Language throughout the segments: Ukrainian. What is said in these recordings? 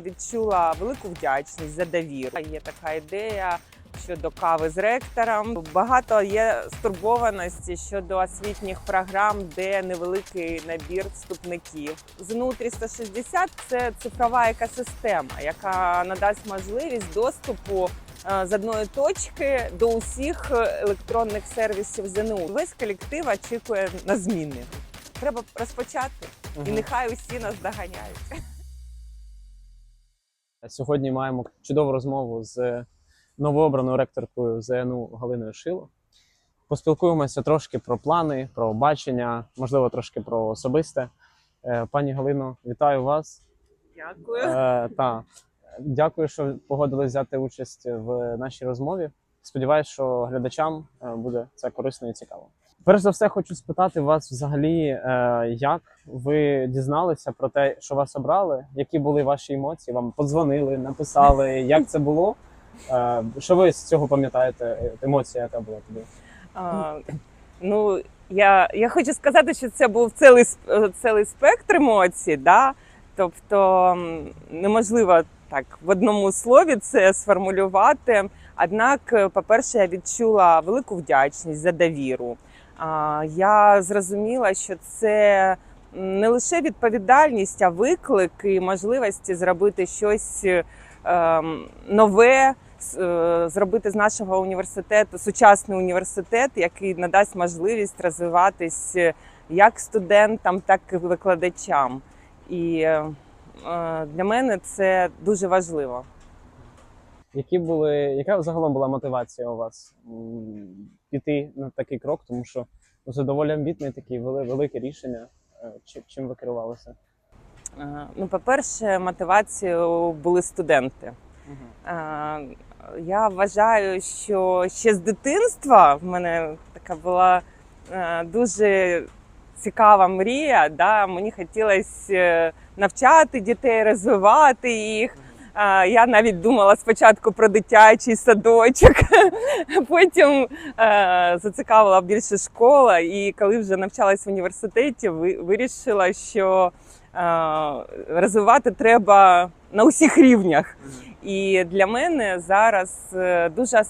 Відчула велику вдячність за довіру. Є така ідея щодо кави з ректором. Багато є стурбованості щодо освітніх програм, де невеликий набір вступників. ЗНУ 360 – це цифрова екосистема, яка надасть можливість доступу е, з одної точки до усіх електронних сервісів ЗНУ. Весь колектив очікує на зміни. Треба розпочати, і нехай усі нас доганяють. Сьогодні маємо чудову розмову з новообраною ректоркою ЗНУ Галиною Шило. Поспілкуємося трошки про плани, про бачення, можливо, трошки про особисте. Е, Пані Галино, вітаю вас. Дякую. Е, та, дякую, що погодились взяти участь в нашій розмові. Сподіваюсь, що глядачам е, буде це корисно і цікаво. Перш за все, хочу спитати вас взагалі, е, як ви дізналися про те, що вас обрали, які були ваші емоції? Вам подзвонили, написали, як це було? Е, Що ви з цього пам'ятаєте? Емоція, яка була тоді? А, ну, я, я хочу сказати, що це був цілий, е, цілий спектр емоцій, да? тобто неможливо так в одному слові це сформулювати. Однак, по-перше, я відчула велику вдячність за довіру. Я зрозуміла, що це не лише відповідальність, а виклик і можливості зробити щось ем, нове, е, зробити з нашого університету сучасний університет, який надасть можливість розвиватись як студентам, так і викладачам. І е, для мене це дуже важливо. Які були, яка загалом була мотивація у вас піти на такий крок? Тому що ну, це доволі амбітне таке велике рішення. Е, чи- Чим ви керувалися? Е, Ну, по-перше, мотивацією були студенти. Е, Я вважаю, що ще з дитинства в мене така була дуже цікава мрія. Да? Мені хотілося навчати дітей, розвивати їх. Я навіть думала спочатку про дитячий садочок, потім е, зацікавила більше школа. І коли вже навчалась в університеті, ви- вирішила, що е, розвивати треба на усіх рівнях. І для мене зараз е, дуже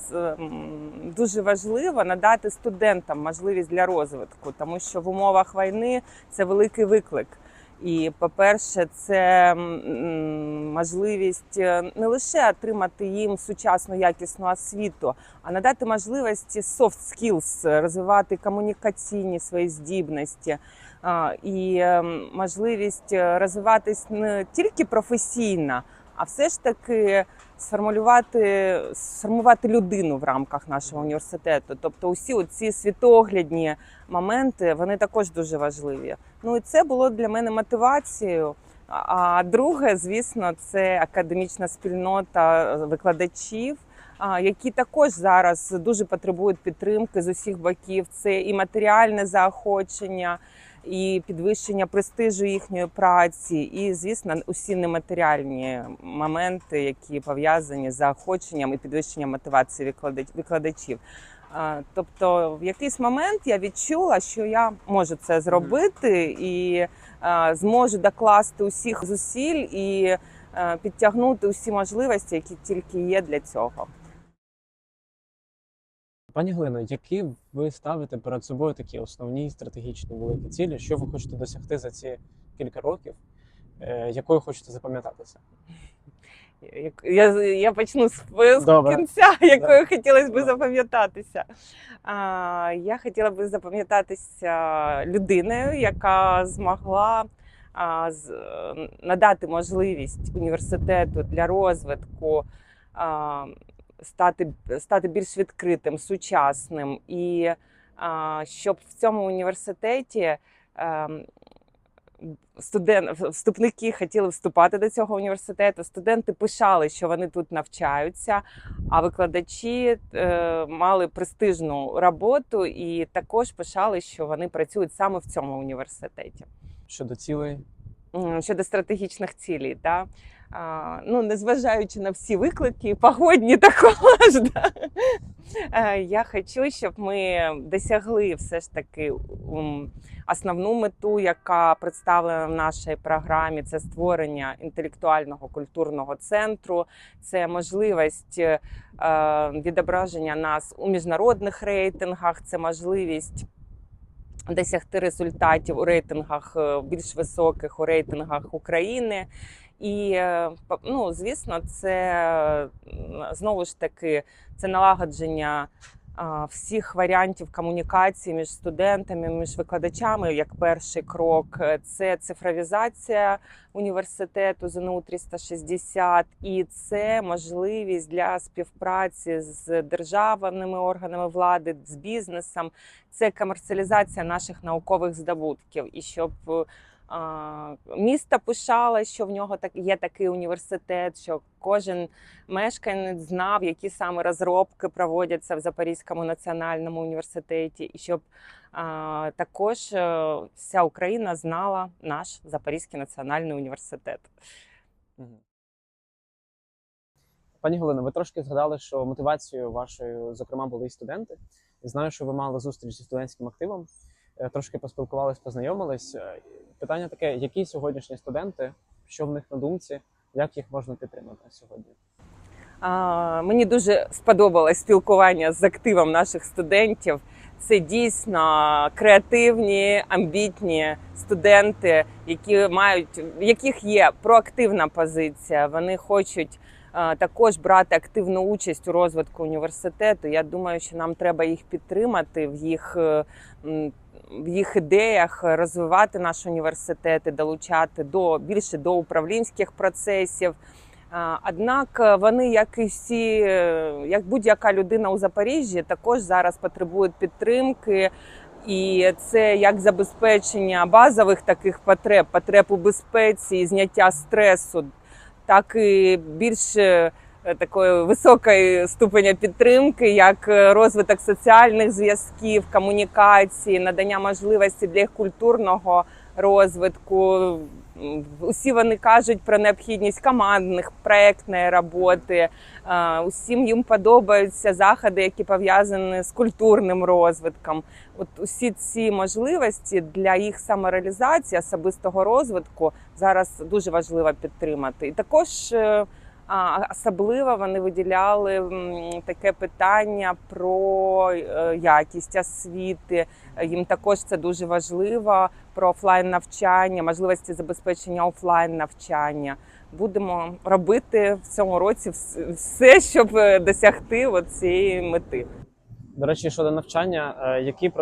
дуже важливо надати студентам можливість для розвитку, тому що в умовах війни це великий виклик. І, по-перше, це можливість е, не лише отримати їм сучасну якісну освіту, а надати можливості soft skills, розвивати комунікаційні свої здібності. І можливість е, розвиватись не тільки професійно, а все ж таки сформулювати, сформувати людину в рамках нашого університету. Тобто, усі ці світоглядні моменти вони також дуже важливі. Ну і це було для мене мотивацією. А друге, звісно, це академічна спільнота викладачів. Які також зараз дуже потребують підтримки з усіх боків. Це і матеріальне заохочення, і підвищення престижу їхньої праці, і звісно, усі нематеріальні моменти, які пов'язані з заохоченням і підвищенням мотивації викладачів. Тобто, в якийсь момент я відчула, що я можу це зробити і зможу докласти усіх зусиль і підтягнути усі можливості, які тільки є для цього. Пані Глино, які ви ставите перед собою такі основні стратегічні великі цілі, що ви хочете досягти за ці кілька років, е, якою хочете запам'ятатися? Я, я почну з, з кінця, якою хотілося б запам'ятатися. А, я хотіла б запам'ятатися людиною, яка змогла а, з, надати можливість університету для розвитку. А, Стати, стати більш відкритим, сучасним, і щоб в цьому університеті ем, студент, вступники хотіли вступати до цього університету. Студенти пишали, що вони тут навчаються, а викладачі е, мали престижну роботу і також пишали, що вони працюють саме в цьому університеті. Щодо цілей? Щодо стратегічних цілей, да? Ну, незважаючи на всі виклики, погодні також. Да. Е, Я хочу, щоб ми досягли все ж таки основну мету, яка представлена в нашій програмі, це створення інтелектуального культурного центру, це можливість е, відображення нас у міжнародних рейтингах, це можливість досягти результатів у рейтингах е, більш високих у рейтингах України. І е, ну, звісно, це знову ж таки це налагодження всіх варіантів комунікації між студентами, між викладачами як перший крок. Це цифровізація університету ЗНУ 360 і це можливість для співпраці з державними органами влади, з бізнесом. Це комерціалізація наших наукових здобутків. І щоб е, а, місто пишало, що в нього так є такий університет, що кожен мешканець знав, які саме розробки проводяться в Запорізькому національному університеті, і щоб також е, вся Україна знала наш Запорізький національний університет. Пані Галино, ви трошки згадали, що мотивацією вашою, зокрема, були і студенти. Знаю, що ви мали зустріч зі студентським активом. Е, Трошки поспілкувались, познайомились. Питання таке: які сьогоднішні студенти, що в них на думці, як їх можна підтримати сьогодні? А, Мені дуже сподобалось спілкування з активом наших студентів. Це дійсно креативні, амбітні студенти, які мають в яких є проактивна позиція. Вони хочуть е, також брати активну участь у розвитку університету. Я думаю, що нам треба їх підтримати в їх. е, В їх ідеях розвивати наш університет і долучати до більше до управлінських процесів. Однак вони, як і всі, як будь-яка людина у Запоріжжі, також зараз потребують підтримки. І це як забезпечення базових таких потреб, потреб у безпеці, зняття стресу, так і більш е, такої високої ступеня підтримки, як е, розвиток соціальних зв'язків, комунікації, надання можливості для їх культурного розвитку. Усі вони кажуть про необхідність командних проектної роботи. Е, Усім їм подобаються заходи, які пов'язані з культурним розвитком. От усі ці можливості для їх самореалізації, особистого розвитку зараз дуже важливо підтримати. І також е, особливо вони виділяли таке питання про е, якість освіти. Їм також це дуже важливо про офлайн навчання, можливості забезпечення офлайн навчання. Будемо робити в цьому році все, щоб е, досягти цієї мети. До речі, щодо навчання, е, який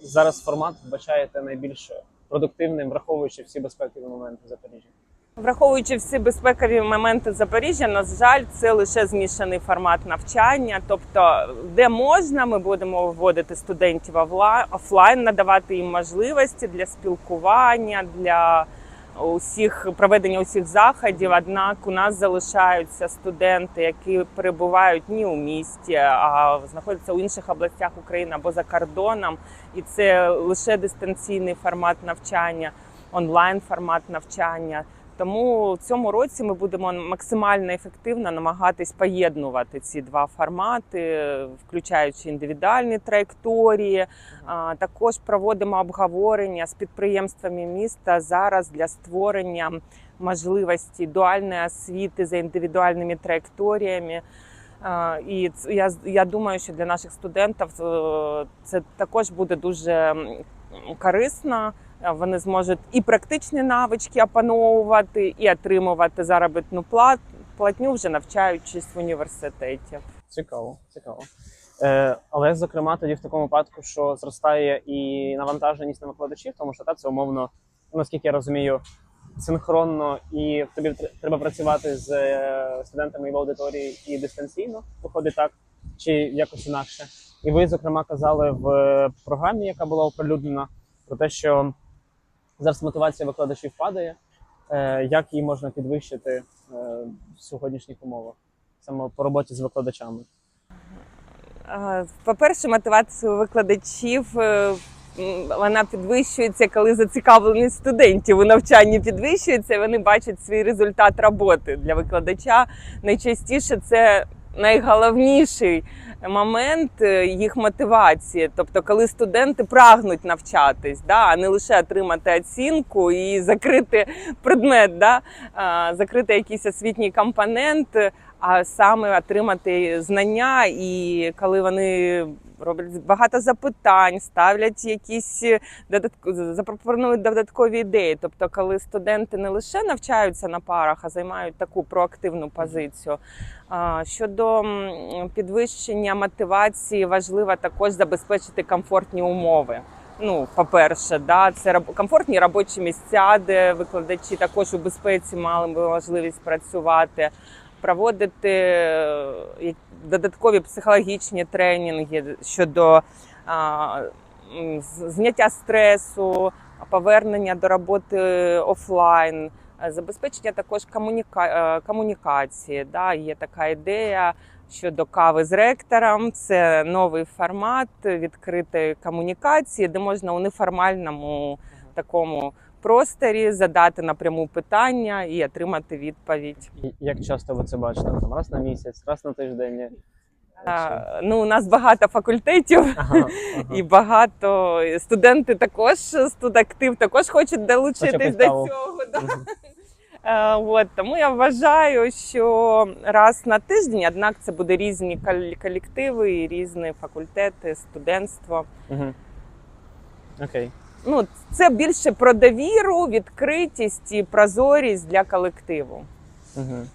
зараз формат вбачаєте найбільш продуктивним, враховуючи всі безпекові моменти в Запоріжжі? Враховуючи всі безпекові моменти Запоріжжя, на жаль, це лише змішаний формат навчання. Тобто, де можна, ми будемо вводити студентів офлайн, надавати їм можливості для спілкування, для усіх проведення усіх заходів. Однак у нас залишаються студенти, які перебувають не у місті, а знаходяться у інших областях України або за кордоном, і це лише дистанційний формат навчання, онлайн формат навчання. Тому в цьому році ми будемо максимально ефективно намагатись поєднувати ці два формати, включаючи індивідуальні траєкторії. Також проводимо обговорення з підприємствами міста зараз для створення можливості дуальної освіти за індивідуальними траєкторіями. І я, я думаю, що для наших студентів е, це також буде дуже корисно. Е, Вони зможуть і практичні навички опановувати, і отримувати заробітну плат, платню, вже навчаючись в університеті. Цікаво, цікаво. Е, але зокрема, тоді в такому випадку, що зростає і навантаженість на викладачів, тому що та це умовно, наскільки я розумію, синхронно, і тобі треба працювати з е, студентами в аудиторії і дистанційно, виходить так, чи якось інакше. І ви, зокрема, казали в е, програмі, яка була оприлюднена, про те, що зараз мотивація викладачів падає. Е, як її можна підвищити е, в сьогоднішніх умовах, саме по роботі з викладачами? По-перше, мотивацію викладачів е, вона підвищується, коли зацікавленість студентів у навчанні підвищується, і вони бачать свій результат роботи для викладача. Найчастіше це найголовніший момент е, їх мотивації. Тобто, коли студенти прагнуть навчатись, да, а не лише отримати оцінку і закрити предмет, да, закрити якийсь освітній компонент, а саме отримати знання. І коли вони роблять багато запитань, ставлять якісь додатк- запропонують додаткові ідеї. Тобто, коли студенти не лише навчаються на парах, а займають таку проактивну позицію. Щодо підвищення мотивації, важливо також забезпечити комфортні умови. Ну, по-перше, да, це комфортні робочі місця, де викладачі також у безпеці мали можливість працювати, проводити е, додаткові психологічні тренінги щодо зняття стресу, повернення до роботи офлайн. Забезпечення також комуніка... е, комунікації. Да? Є така ідея щодо кави з ректором. Це новий формат відкритої комунікації, де можна у неформальному такому просторі задати напряму питання і отримати відповідь. Як часто ви це бачите? Там раз на місяць, раз на тиждень? Е, Ну, у нас багато факультетів. Ага, ага. І багато студенти також студактив також хочуть долучитись до цього. Да. Е, От тому я вважаю, що раз на тиждень, однак це буде різні колективи, і різні факультети, студентство. Окей. Ну це більше про довіру, відкритість і прозорість для колективу Мгм.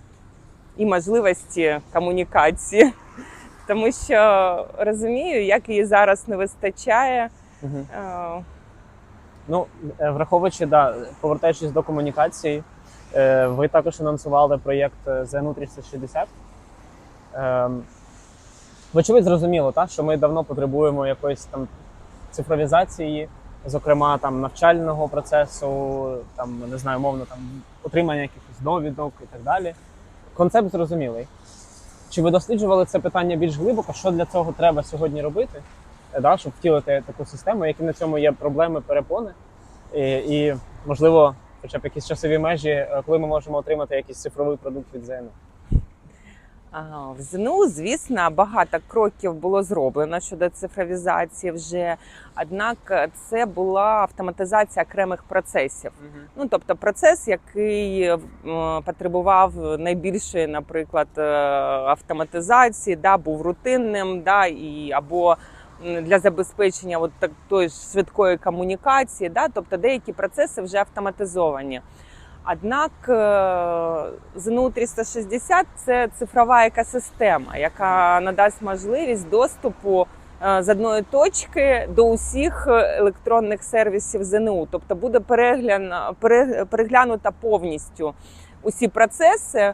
і можливості комунікації. Тому що розумію, як її зараз не вистачає. Е, Ну, е, враховуючи, да, повертаючись до комунікації, е, ви також анонсували проєкт ЗНУ 360. Ем, Вочевидь, зрозуміло, так, що ми давно потребуємо якоїсь там цифровізації, зокрема там навчального процесу, там не знаю, мовно там отримання якихось довідок і так далі. Концепт зрозумілий. Чи ви досліджували це питання більш глибоко? Що для цього треба сьогодні робити? е, да, щоб втілити таку систему, які на цьому є проблеми, перепони, і, і можливо, хоча б якісь часові межі, е, коли ми можемо отримати якийсь цифровий продукт від ЗНУ. В ЗНУ, звісно, багато кроків було зроблено щодо цифровізації вже. Однак е, це була автоматизація окремих процесів. Ну тобто процес, який е, потребував найбільшої, наприклад, е, автоматизації, да, був рутинним, да, і або для забезпечення от так, тої ж швидкої комунікації, да, тобто деякі процеси вже автоматизовані. Однак е, ЗНУ 360 – це цифрова екосистема, яка надасть можливість доступу е, з одної точки до усіх електронних сервісів ЗНУ. Тобто буде переглян, переглянута повністю усі процеси е,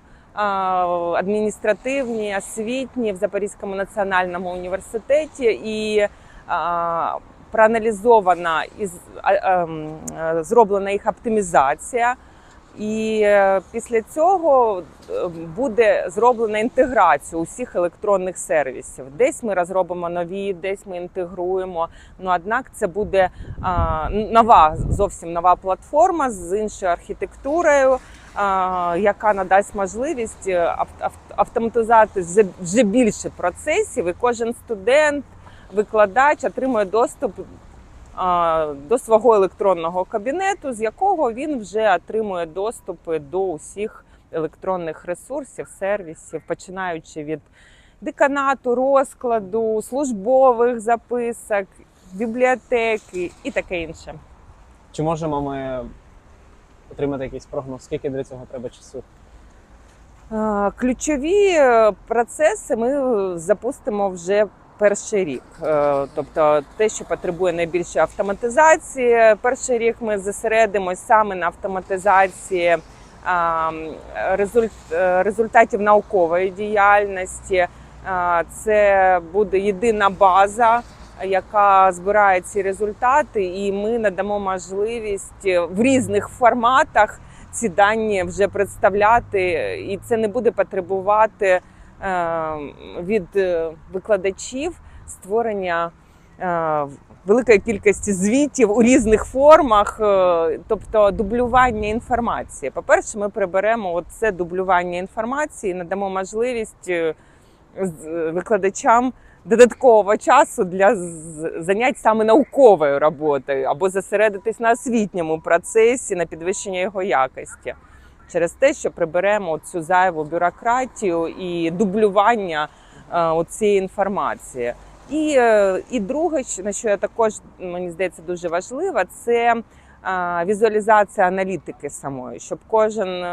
адміністративні, освітні в Запорізькому національному університеті і проаналізована і ем, зроблена їх оптимізація. І е, після цього е, буде зроблена інтеграція усіх електронних сервісів. Десь ми розробимо нові, десь ми інтегруємо. Ну однак це буде нова, зовсім нова платформа з іншою архітектурою, яка надасть можливість е, ав- ав- автоматизувати вже- більше процесів, і кожен студент, викладач отримує доступ до свого електронного кабінету, з якого він вже отримує доступи до усіх електронних ресурсів, сервісів, починаючи від деканату, розкладу, службових записок, бібліотеки і таке інше. Чи можемо ми отримати якийсь прогноз, скільки для цього треба часу? Ключові е, процеси ми запустимо вже перший рік. Е, Тобто те, що потребує найбільше автоматизації. Перший рік ми зосередимось саме на автоматизації е, результатів наукової діяльності. Це буде єдина база, яка збирає ці результати, і ми надамо можливість в різних форматах ці дані вже представляти, і це не буде потребувати е, від е, викладачів створення е, великої кількості звітів у різних формах, е, тобто дублювання інформації. По-перше, ми приберемо це дублювання інформації, надамо можливість е, викладачам додаткового часу для занять саме науковою роботою або зосередитись на освітньому процесі, на підвищення його якості. Через те, що приберемо цю зайву бюрократію і дублювання е, цієї інформації. І, е, і друге, на що я також мені здається дуже важливо, це е, візуалізація аналітики самої, щоб кожен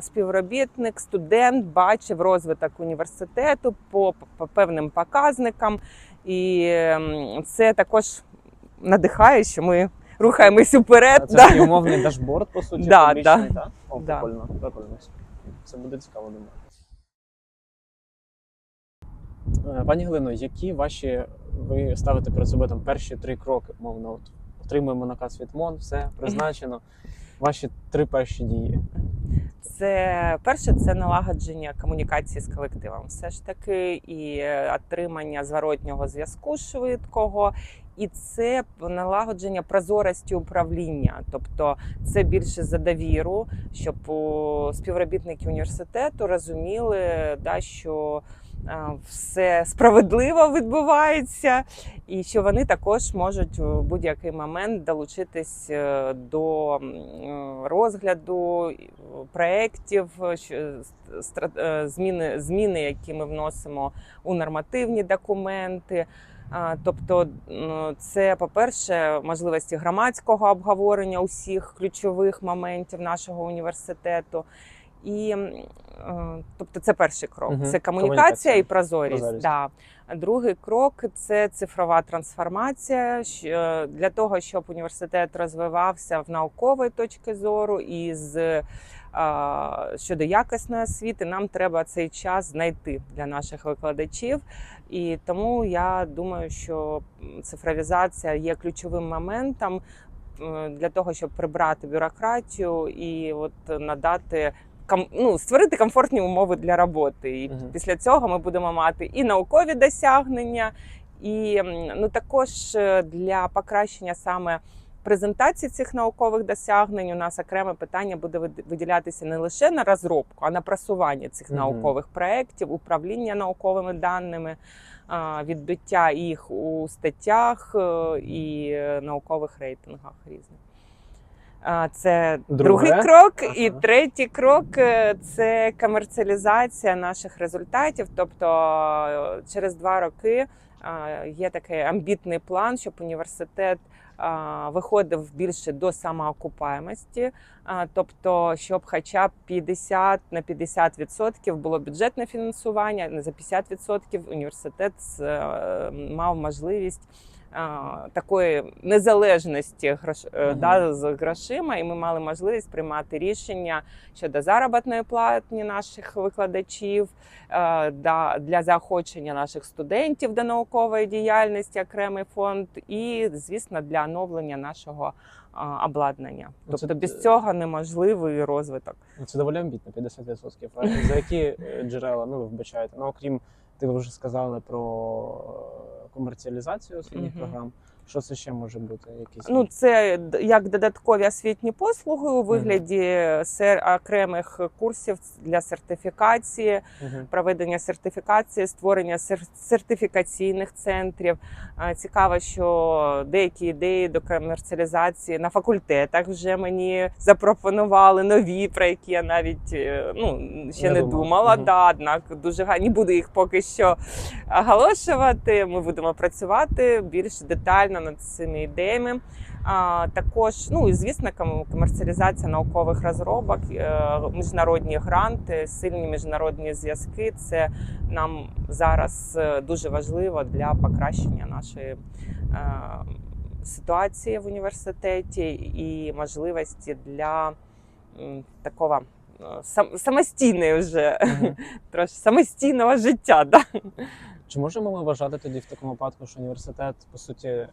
співробітник, студент бачив розвиток університету по, по певним показникам, і це також надихає, що ми рухаємось уперед. Це да. такий умовний дашборд, по суті, Да, публічний, да. так? О, Да. прикольно, прикольно. Це буде цікаво, думаю. Е, Пані Галино, які ваші ви ставите перед собою там перші три кроки, мовно, от отримуємо наказ від МОН, все призначено. Ваші три перші дії. Це перше це налагодження комунікації з колективом, все ж таки, і е, отримання зворотнього зв'язку швидкого, і це налагодження прозорості управління. Тобто це більше за довіру, щоб співробітники університету розуміли, да, що е, все справедливо відбувається, і що вони також можуть в будь-який момент долучитись е, до розгляду проєктів, е, зміни, зміни, які ми вносимо у нормативні документи. Тобто, це, по-перше, можливості громадського обговорення усіх ключових моментів нашого університету. І е, тобто, це перший крок. Мгм. Це комунікація, Комунікація. і прозорість. Прозорість. Да. Другий крок це цифрова трансформація е, для того, щоб університет розвивався в наукової точки зору і з щодо якісної освіти, нам треба цей час знайти для наших викладачів. І тому я думаю, що цифровізація є ключовим моментом е, для того, щоб прибрати бюрократію і от надати ком- ну, створити комфортні умови для роботи. І Мгм. після цього ми будемо мати і наукові досягнення, і ну також е, для покращення саме. Презентації цих наукових досягнень у нас окреме питання буде виділятися не лише на розробку, а на просування цих Мгм. наукових проєктів, управління науковими даними, відбиття їх у статтях е, і наукових рейтингах різних. Це Друге. другий крок, і третій крок е, це комерціалізація наших результатів. Тобто е, через два роки є такий амбітний план, щоб університет виходив більше до самоокупаємості, тобто, щоб хоча б 50 на 50% було бюджетне фінансування, за 50% університет е, мав можливість. А, Такої незалежності грош, е, Мгм. да, з грошима, і ми мали можливість приймати рішення щодо заробітної плати наших викладачів, е, да, для заохочення наших студентів до наукової діяльності, окремий фонд, і, звісно, для оновлення нашого обладнання. Ну, це- Тобто без цього неможливий розвиток. Ну, Це доволі амбітно, 50%. За які е, джерела ну, ви вбачаєте? Ну, окрім, ти вже сказали про е, комерціалізацію освітніх програм. Що це ще може бути? Якісь Ну, це як додаткові освітні послуги у вигляді сер- окремих курсів для сертифікації, Мгм. проведення сертифікації, створення сер- сертифікаційних центрів. Цікаво, що деякі ідеї до комерціалізації на факультетах вже мені запропонували нові, про які я навіть е, ну, ще Не не, думала. думала. Мгм. Да, однак дуже га- не буду їх поки що оголошувати. Ми будемо працювати більш детально над цими ідеями. А, також, ну і звісно, ком- комерціалізація наукових розробок, е, міжнародні гранти, сильні міжнародні зв'язки. Це нам зараз е, дуже важливо для покращення нашої е, ситуації в університеті і можливості для такого сам, самостійної вже Мгм. трошки самостійного життя. Да? Чи можемо ми вважати тоді в такому випадку, що університет, по суті, е,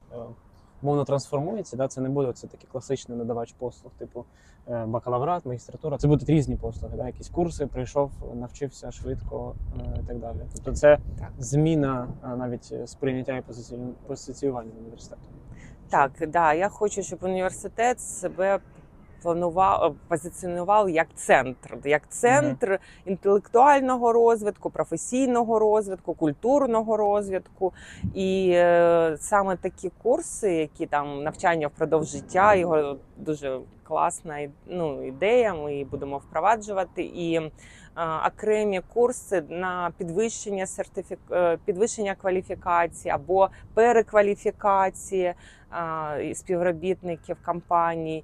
мовно трансформується. Да? Це не буде це такий класичний надавач послуг, типу е, бакалаврат, магістратура. Це будуть різні послуги, да? якісь курси, прийшов, навчився швидко е, і так далі. Тобто це Так. зміна навіть сприйняття і позиціювання університету. Так, да, я хочу, щоб університет себе планував, позиціонував як центр, як центр інтелектуального розвитку, професійного розвитку, культурного розвитку. І е, саме такі курси, які там навчання впродовж життя, його дуже класна ну, ідея. Ми її будемо впроваджувати. І е, окремі курси на підвищення сертифік... е, підвищення кваліфікації або перекваліфікації і співробітників компаній.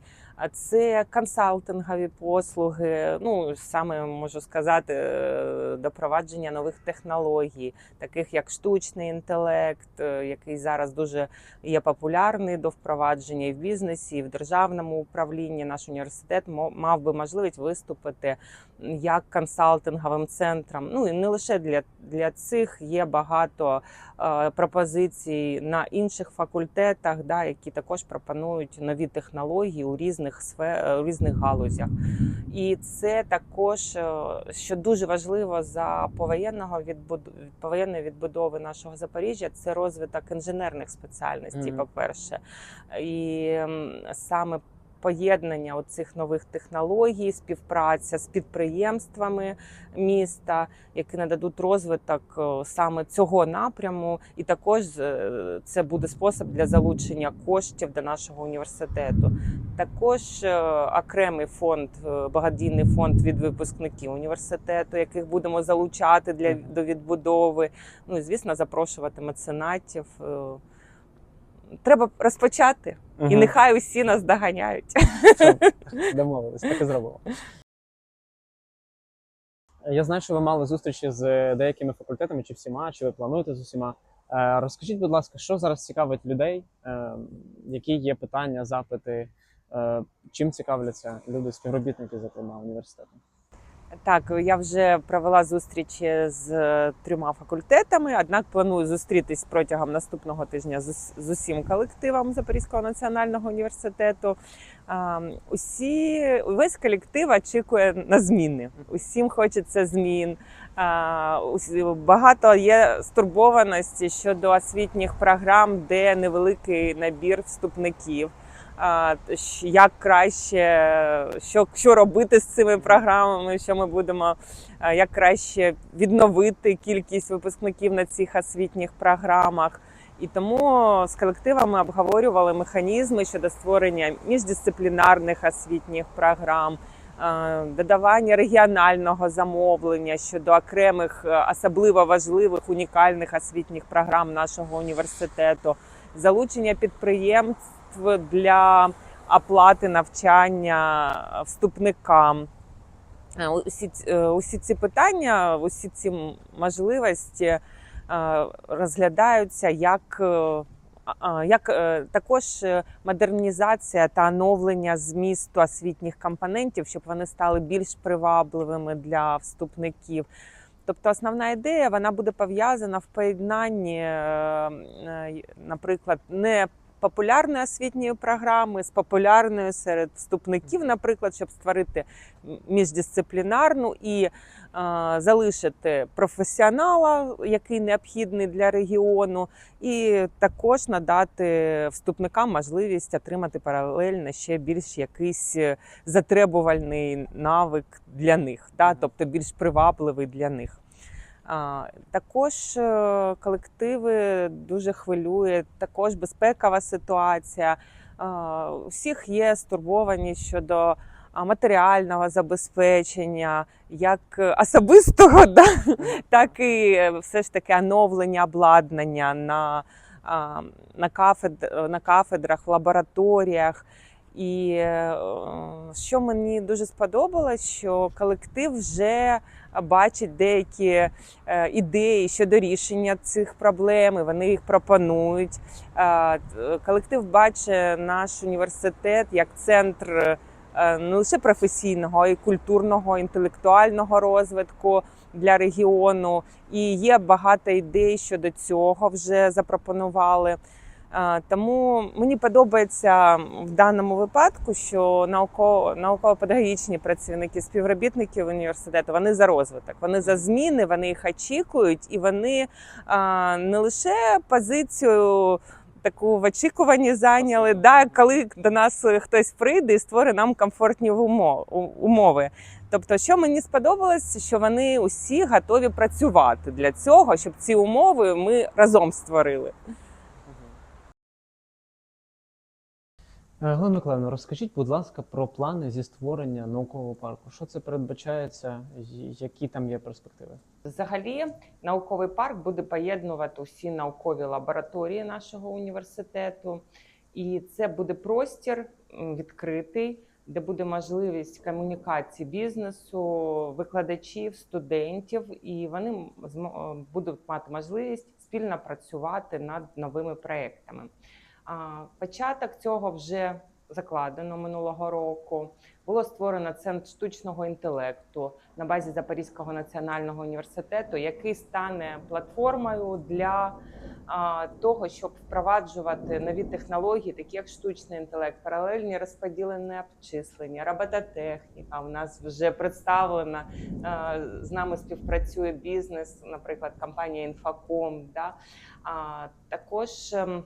Це консалтингові послуги. Ну саме можу сказати, е, допровадження нових технологій, таких як штучний інтелект, е, який зараз дуже є популярний до впровадження і в бізнесі, і в державному управлінні. Наш університет мав би можливість виступити як консалтинговим центром. Ну і не лише для, для цих є багато е, пропозицій на інших факультетах, да, які також пропонують нові технології у різних сфер, у різних галузях. І це також, е, що дуже важливо за повоєнного повоєнної відбудови нашого Запоріжжя, це розвиток інженерних спеціальностей, Мгм. по-перше, і саме. Поєднання оцих нових технологій, співпраця з підприємствами міста, які нададуть розвиток е, саме цього напряму, і також е, це буде спосіб для залучення коштів до нашого університету. Також е, окремий фонд, благодійний фонд від випускників університету, яких будемо залучати для до відбудови. Ну і звісно, запрошувати меценатів. Треба розпочати, і нехай усі нас доганяють. Все, домовились, так і зробимо. Я знаю, що ви мали зустрічі з деякими факультетами, чи всіма, чи ви плануєте з усіма. Е, Розкажіть, будь ласка, що зараз цікавить людей, Е, які є питання, запити, Е, чим цікавляться люди, співробітники, зокрема, університету? Так, я вже провела зустрічі з е, трьома факультетами. Однак планую зустрітись протягом наступного тижня з, усім колективом Запорізького національного університету. Усі весь колектив очікує на зміни. Усім хочеться змін. Усі- Багато є стурбованості щодо освітніх програм, де невеликий набір вступників. Як краще, що, що робити з цими програмами, що ми будемо, як краще відновити кількість випускників на цих освітніх програмах. І тому з колективами обговорювали механізми щодо створення міждисциплінарних освітніх програм, додавання регіонального замовлення щодо окремих е, особливо важливих унікальних освітніх програм нашого університету, залучення підприємств для оплати навчання вступникам. Е, Усі, е, усі ці питання, усі ці можливості е, розглядаються як, як також модернізація та оновлення змісту освітніх компонентів, щоб вони стали більш привабливими для вступників. Тобто основна ідея вона буде пов'язана в поєднанні, наприклад, не популярної освітньої програми з популярною серед вступників, наприклад, щоб створити міждисциплінарну і е, залишити професіонала, який необхідний для регіону, і також надати вступникам можливість отримати паралельно ще більш якийсь е, затребувальний навик для них, да? Тобто більш привабливий для них. Також е, колективи дуже хвилює, також безпекова ситуація. А, У всіх є стурбованість щодо матеріального забезпечення, як особистого, да, так і е, все ж таки оновлення обладнання на, на, кафед, на кафедрах, в лабораторіях. І е, що мені дуже сподобалось, що колектив вже бачить деякі е, ідеї щодо рішення цих проблем, і вони їх пропонують. Е, Колектив бачить наш університет як центр е, не лише професійного, а й культурного, інтелектуального розвитку для регіону. І є багато ідей щодо цього вже запропонували. Тому мені подобається в даному випадку, що науково, науково-педагогічні працівники, співробітники університету, вони за розвиток, вони за зміни, вони їх очікують, і вони не лише позицію. Таку в очікуванні зайняли, да, коли до нас хтось прийде і створить нам комфортні умов- умови. Тобто, що мені сподобалось, що вони усі готові працювати для цього, щоб ці умови ми разом створили. Галина Миколаївна, розкажіть, будь ласка, про плани зі створення наукового парку. Що це передбачається, які там є перспективи? Взагалі, науковий парк буде поєднувати усі наукові лабораторії нашого університету, і це буде простір відкритий, де буде можливість комунікації бізнесу, викладачів, студентів, і вони е, будуть мати можливість спільно працювати над новими проектами. Початок цього вже закладено минулого року. Було створено центр штучного інтелекту на базі Запорізького національного університету, який стане платформою для того, щоб впроваджувати нові технології, такі як штучний інтелект, паралельні розподілене обчислення, робототехніка. У нас вже представлена з нами співпрацює бізнес, наприклад, компанія Інфаком. Да? Також ем,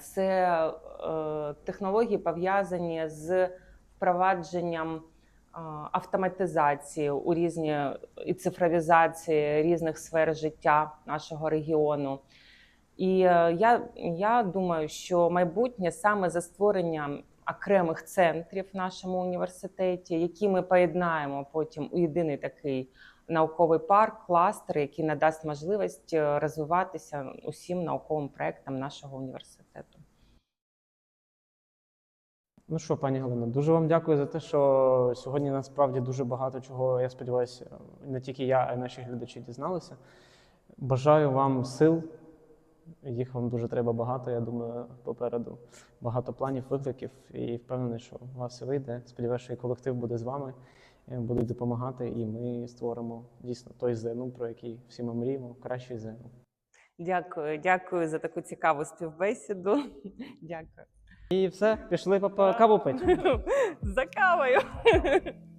це е, технології пов'язані з впровадженням автоматизації у різні і цифровізації різних сфер життя нашого регіону. І е, я, я думаю, що майбутнє саме за створенням окремих центрів в нашому університеті, які ми поєднаємо потім у єдиний такий науковий парк, кластер, який надасть можливість е, розвиватися усім науковим проектам нашого університету. Ну що, пані Галина, дуже вам дякую за те, що сьогодні насправді дуже багато чого, я сподіваюся, не тільки я, а й наші глядачі дізналися. Бажаю вам сил. Їх вам дуже треба багато. Я думаю, попереду багато планів, викликів, і впевнений, що у вас все вийде. Сподіваюся, що і колектив буде з вами, будуть допомагати, і ми створимо дійсно той ЗНУ, про який всі ми мріємо, кращий ЗНУ. Дякую, дякую за таку цікаву співбесіду. Дякую. І все, пішли по по каву пити. За кавою.